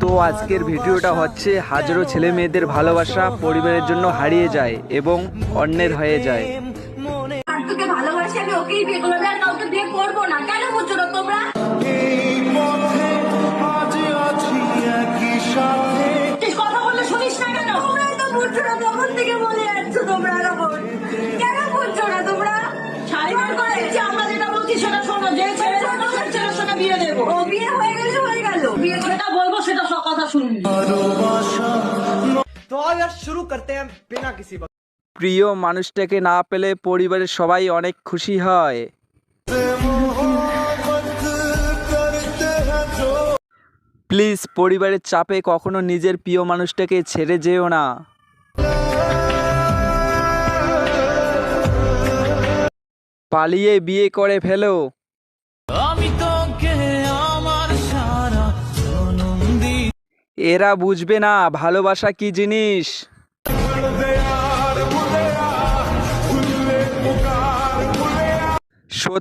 তো আজকের ভিডিওটা হচ্ছে হাজারো ছেলে মেয়েদের ভালোবাসা পরিবারের জন্য হারিয়ে যায় এবং অন্যের হয়ে যায়। বুঝছ না যেটা বলবো সেটা সব কথা শুনবি तो आओ यार शुरू करते हैं बिना किसी वक्त প্রিয় মানুষটাকে না পেলে পরিবারের সবাই অনেক খুশি হয় প্লিজ পরিবারের চাপে কখনো নিজের প্রিয় মানুষটাকে ছেড়ে যেও না পালিয়ে বিয়ে করে ফেলো এরা বুঝবে না ভালোবাসা কি জিনিস। সত্যি